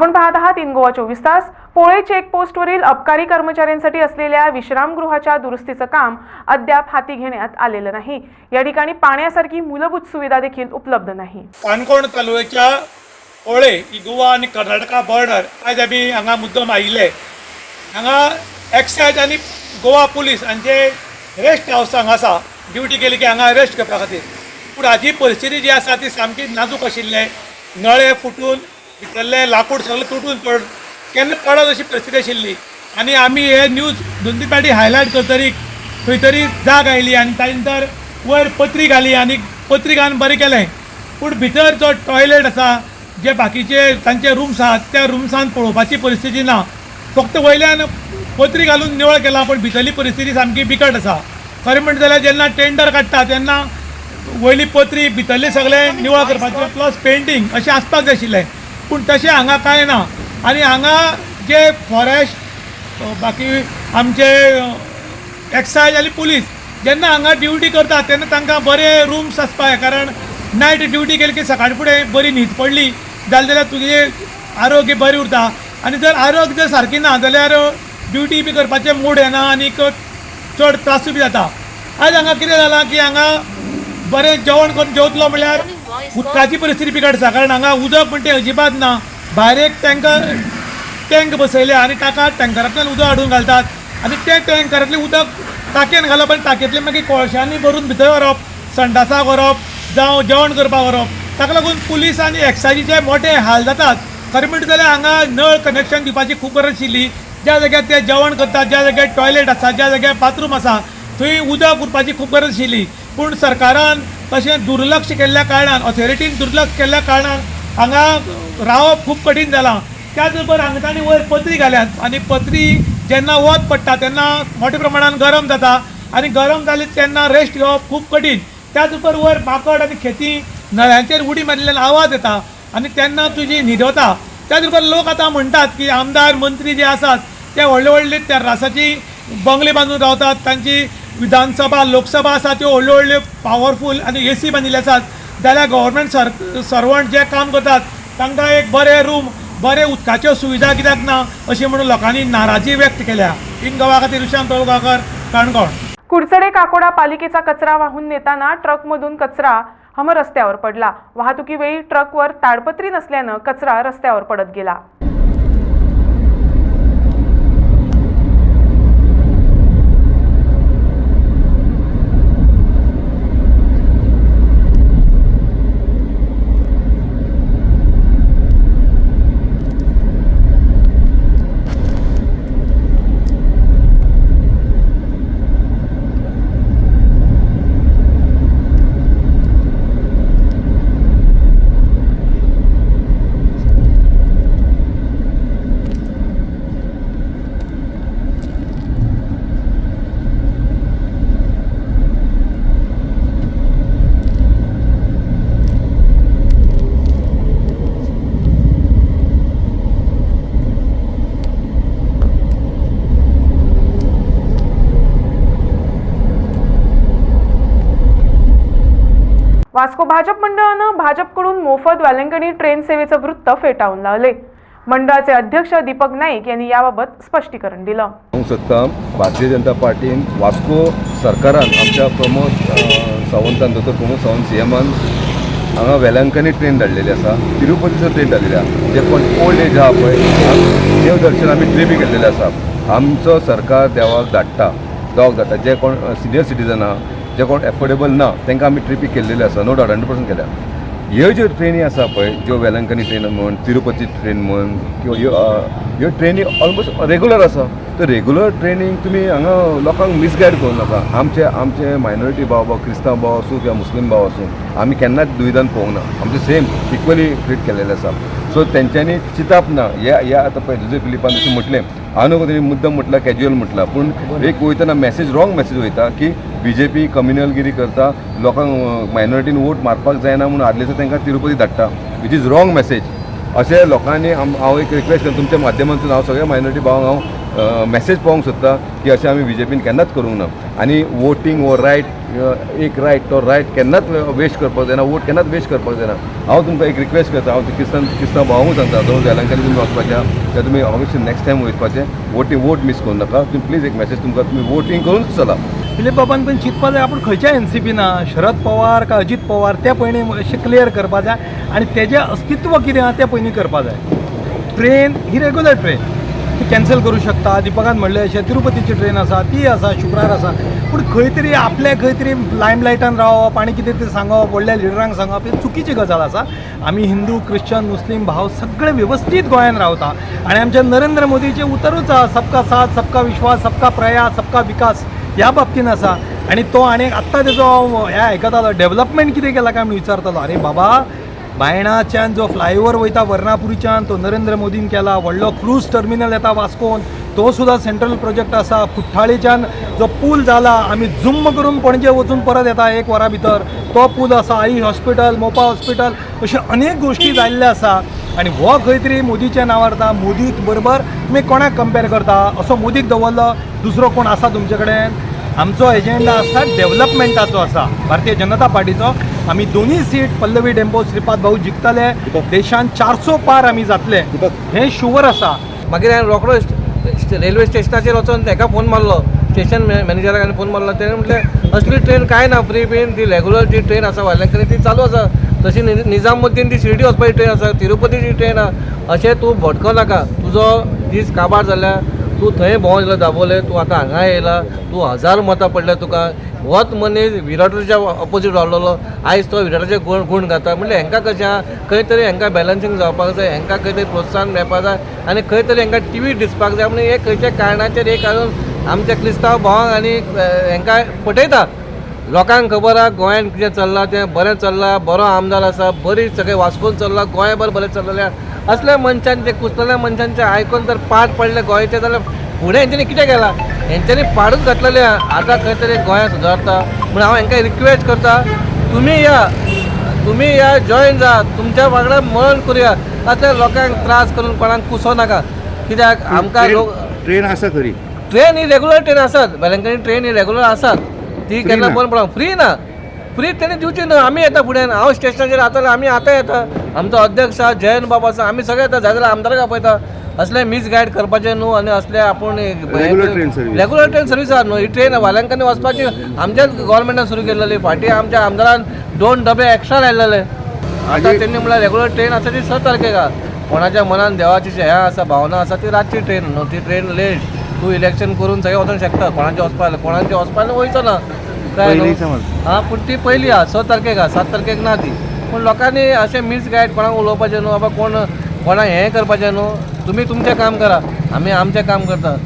आपण पाहत आहात इन गोवा चोवीस तास. पोळे चेकपोस्टवरील अबकारी कर्मचाऱ्यांसाठी असलेल्या विश्रामगृहाच्या दुरुस्तीचं काम अद्याप हाती घेण्यात आलेलं नाही. या ठिकाणी पाण्यासारखी मूलभूत सुविधा देखील उपलब्ध नाही. काणकोण तालुक्याच्या पोळे ही गोवा आणि कर्नाटका बॉर्डर आज आम्ही हांगा मुद्दम आयिल्ले हांगा एक्सायज आनी गोवा पुलीस हांचे रेस्ट हावस हांगा आसा ड्युटी केली की हांगा रेस्ट करपा खातीर पूण हाची परिस्थिती जी आसा ती सामकी नाजूक आशिल्ले नळे फुटून भितरले लाकूड सगळें तुटून पड केन्ना पडत अशी परिस्थिती आशिल्ली आनी आमी हे न्यूज दोन तीन हायलायट करतरी खंय तरी जाग आयली आनी ताजे नंतर वयर पत्री घाली आनी पत्री घालून बरें केलें. पूण भितर जो टॉयलेट आसा जे बाकीचे तांचे रूम्स आहात त्या रूम्सान पळोवपाची परिस्थिती ना. फक्त वयल्यान पत्री घालून निवळ केला पण भितरली परिस्थिती सामकी बिकट आसा खरें म्हणटा जाल्यार जेन्ना टेंडर काडटा तेन्ना वयली पत्री भितरले सगळें निवळ करपाचें प्लस पेंटींग अशें आसपाक जाय आशिल्लें पूण तशें हांगा कांय ना. आनी हांगा जे फॉरेस्ट बाकी आमचे एक्सायज आनी पुलीस जेन्ना हांगा ड्युटी करतात तेन्ना तांकां बरे रूम्स आसपाक जाय कारण नायट ड्युटी केली की सकाळी फुडें बरी न्हीद पडली. जालें जाल्यार तुजें आरोग्य बरें उरता. आनी जर आरोग्य जर सारकी ना जाल्यार ड्युटी बी करपाचें मूड येना आनीक चड त्रासूय बी जाता. आयज हांगा कितें जालां की हांगा बरें जेवण करून जेवतलो म्हळ्यार उदकाची परिस्थिती आसा कारण हांगा उदक म्हणटा तें अजिबात ना. भायर एक टँकर टँक बसयले आनी ताका टँकरांतल्यान उदक हाडून घालतात. आनी ते टँकरांतलें उदक टाकयेन घालप आनी टाकयेंतलें मागीर कोळशांनी भरून भितर व्हरप संडासाक व्हरप जावं जेवण करपाक व्हरप. ताका लागून पुलीस आनी एक्सायजीचे मोठे हाल जातात खरें म्हणटा जाल्यार हांगा नळ कनेक्शन दिवपाची खूब गरज आशिल्ली. ज्या जाग्यार ते जेवण करतात ज्या जाग्यार टॉयलेट आसा ज्या जाग्यार बाथरूम आसा थंय उदक उरपाची खूब गरज आशिल्ली. पूण सरकारान तशें दुर्लक्ष केल्ल्या कारणान ऑथॉरिटीन दुर्लक्ष केल्ल्या कारणान हांगा रावप खूब कठीण जालां त्याच बरोबर हांगा तांणी वयर पत्री घाल्यात. आनी पत्री जेन्ना वत पडटा तेन्ना मोठ्या प्रमाणान गरम जाता. आनी गरम जाली तेन्ना रेस्ट घेवप खूब कठीण. त्याच बरोबर वयर माकड आनी खेती नळ्यांचेर उडी मारिल्ल्यान आवाज येता. आनी तेन्ना तुजी न्हिदवता त्याच बरोबर लोक आतां म्हणटात की आमदार मंत्री जे आसात ते व्हडले व्हडले तेर्रासाची बंगले बांदून रावतात. तांची विधानसभा लोकसभा आसा त्यो व्हडल्यो व्हडल्यो पावरफूल आनी ए सी बांदिल्ले आसात जाल्यार गव्हर्मेंट सर सर्वंट जे काम करतात तांकां एक बरे रूम बरे उदकाच्यो सुविधा कित्याक ना अशी म्हणून लोकांनी नाराजी व्यक्त केल्या. इन गोवा खातीर विशांत तळगांवकर काणकोण कुडचडे काकोडा पालिकेचा कचरा वाहून नेताना ट्रकमधून कचरा हम रस्त्यावर पडला. वाहतुकीवेळी ट्रकवर ताडपत्री नसल्यानं कचरा रस्त्यावर पडत गेला. वास्को भाजप मंडळानं भाजपकडून मोफत वेलंकणी ट्रेन सेवेचं वृत्त फेटाळून लावले. मंडळाचे अध्यक्ष दीपक नाईक यांनी याबाबत स्पष्टीकरण दिलं. हांव सोदतां भारतीय जनता पार्टीन वास्को सरकारान आमच्या प्रमोद सावंतान दोतोर प्रमोद सावंत सी एमान हांगा वेलंकनी ट्रेन धाडलेली आसा तिरुपतीचो ट्रेन धाडलेली आसा. जे कोण ओल्ड एज आहा पळय देव दर्शन आमी ट्रिपी केल्लेले आसा. आमचो सरकार देवाक धाडटा देवाक धाडटा. जे कोण सिनियर सिटीजन आहा जे कोण एफोर्डेबल ना तांकां आमी ट्रिपी केल्लेले आसा नो डावट हंड्रेड पर्संट केल्या. ह्यो ज्यो ट्रेनी आसा पळय ज्यो वेलंकनी ट्रेन म्हण तिरुपती ट्रेन म्हण किंवा ह्यो ह्यो ट्रेनी ऑलमोस्ट रेगुलर आसा तर रेगुलर ट्रेनींग तुमी हांगा लोकांक मिसगायड करूं नाका. आमचे आमचे मायनॉरिटी भाव भाव क्रिस्तांव भाव आसूं किंवा मुस्लीम भाव आसूं आमी केन्नाच दुविधान पळोवंक ना. आमचे सेम इक्वली ट्रीट केलेले आसा सो तेंच्यांनी चिताप ना हे हे आतां पळय दुसरे फिलिपान तशें म्हटलें हांव नको तरी मुद्दम म्हटला कॅज्युअल म्हटला पूण एक वयतना मॅसेज रॉंग मॅसेज वयता की बी जे पी कम्युनलगिरी करता लोकांक मायनॉरिटीन वोट मारपाक जायना म्हणून आदलेसो तांकां तिरुपती धाडटा. वीच इज रॉंग मॅसेज अशें लोकांनी हांव एक रिक्वेस्ट करता तुमच्या माध्यमांतून हांव सगळ्या मायनॉरिटी भावांक हांव मॅसेज पळोवंक सोदता की अशें आमी बी जे पीन केन्नाच करूंक ना. आनी वोटींग वो रायट एक रायट तो रायट केन्नाच वेस्ट करपाक जायना वोट केन्नाच वेस्ट करपाक जायना. हांव तुमकां एक रिक्वेस्ट करता हांव क्रिस्तान क्रिस्तांव भावूंक सांगता दोन वेलांकनी तुमी वचपाच्या त्या तुमी ऑब्वियसली नेक्स्ट टायम वचपाचें वोटींग वोट मीस करूं नाका. तुमी प्लीज एक मॅसेज तुमकां तुमी वोटींग करूनच चला. दिलीप बाबान पण चिंतपा जाय आपण खंयच्या एन सी ना शरद पवार का अजित पवार ते पयलीं अशें क्लियर करपा जाय. आनी तेजें अस्तित्व कितें आहा तें पयलीं करपा जाय. ट्रेन ही रेग्युलर ट्रेन ती कॅन्सल करू शकता. दिपकान म्हणलें अशें तिरुपतीची ट्रेन आसा ती आसा शुक्रार आसा. पूण खंय तरी आपल्या खंय तरी लायमलायटान रावप आनी कितें तरी सांगप व्हडल्या लिडरांक सांगप ही चुकीची गजाल आसा. आमी हिंदू क्रिश्चन मुस्लीम भाव सगळे वेवस्थीत गोंयांत रावता. आनी आमच्या नरेंद्र मोदीचें उतरूच आहा सबका साथ सबका विश्वास सबका प्रयास सबका विकास. ह्या बाबतीन आसा आनी तो आनी आत्तां तेजो हें आयकतालो डेव्हलपमेंट कितें केला काय म्हणून विचारतालो. अरे बाबा बायणाच्यान जो फ्लायओव्हर वयता वर्णापुरीच्यान तो नरेंद्र मोदीन केला व्हडलो क्रूज टर्मिनल येता वास्कोन तो सुद्धा सेंट्रल प्रोजेक्ट आसा कुठ्ठाळेच्यान जो पूल जाला आमी जुम्म करून पणजे वचून परत येता एक वरा भितर. तो पूल आसा आई हॉस्पिटल मोपा हॉस्पिटल अश्यो अनेक गोश्टी जाल्ले आसा आनी हो खंय तरी मोदीच्या नांवार मोदीक बरोबर तुमी कोणाक कंपेर करता? असो मोदीक दवरलो दुसरो कोण आसा तुमचे कडेन आमचो एजेंडा आसा डेव्हलपमेंटाचो आसा भारतीय जनता पार्टीचो. आमी दोनूय सीट पल्लवी डेंपो श्रीपाद भाऊ जिखतले देशान चारसो पार आमी जातले. हें शुवर आसा मागीर हांवें रोखडो रेल्वे स्टेशनाचेर वचून ताका फोन मारलो. स्टेशन मॅ- मॅनेजराक हांवें फोन मारलो. तेणें म्हटलें असली ट्रेन कांय ना? फ्री बीन ती रेगुलर जी ट्रेन आसा वायल्याकडेन ती चालू आसा. तशी निजामुद्दीन ती शिर्डी वचपाची ट्रेन आसा तिरुपतीची ट्रेन आहा अशें तूं भटको नाका. तुजो दीस काबार जाल्यार तूं थंय भोंवून येयलो दाबोले तूं आतां हांगा येयला तूं हजार मतां पडल्या तुका. होच मनीस विराटाच्या ऑपोजीट रावलेलो आयज तो विराटाचे गुण गुण घाता. म्हणल्यार हेंकां कशें आहा खंय तरी हेंकां बॅलन्सींग जावपाक जाय हेंकां खंय तरी प्रोत्साहन मेळपाक जाय आनी खंय तरी हेंकां टी व्ही दिसपाक जाय. म्हणून एक खंयच्या कारणाचेर एक हाडून आमच्या क्रिस्तांव भावांक आनी हेंकां फटयता लोकांक खबर आहा गोंयान कितें चल्लां तें बरें चल्लां बरो आमदार आसा बरी सगळें वास्कोन चल्लां गोंयभर बरें चल्लेलें असल्या मनशांचे कुसलेल्या मनशांचे आयकून जर पाठ पडले गोंयचे जाल्यार फुडें हेंच्यांनी कितें केलां? हेंच्यांनी पाडूच घातलेलें आतां खंय तरी गोंया सुदारता पूण हांव हेंकां रिक्वेस्ट करता तुमी या तुमी या जॉईन जा तुमच्या वांगडा मरण करुया. असल्या लोकांक त्रास करून कोणाक कुसो नाका. कित्याक? आमकां लोक ट्रेन आसा खरी ट्रेन ही रेग्युलर ट्रेन आसात. वेलंकणी ट्रेन ही रेग्युलर आसात. ती केन्ना? बंद पडना फ्री ना? फ्री तेणी दिवची ना आमी येता फुडें हांव स्टेशनाचेर आतां आमी आतां येता. आमचो अध्यक्ष आहा जयंत बाबा आसा आमी सगळे येता जाल्यार आमदाराक आपयता असले मिसगायड करपाचे न्हू आनी असले आपूण. रेग्युलर ट्रेन सर्वीस आहा न्हू ही ट्रेन वाल्यांकनी वचपाची आमच्याच गोवोरमेंटान सुरू केलेली फाटी आमच्या आमदारान दोन डबे एक्स्ट्रा लायलेले आतां तेणी म्हळ्यार रेग्युलर ट्रेन आसा ती स तारखेक कोणाच्या मनान देवाची हें आसा भावना आसा ती रातची ट्रेन न्हू ती ट्रेन लेट तूं इलेक्शन करून सगळें वचूंक शकता. कोणाचें वचपा कोणाचें वचपा वयचो ना? समज. हा पूण ती पयली आहा स तारखेक आहा सात तारखेक ना ती. पूण लोकांनी अशें मिसगायड कोणाक उलोवपाचें न्हू बाबा कोण कोणाक हें करपाचें न्हू? तुमी तुमचें काम करा. आमी आमचें काम करता.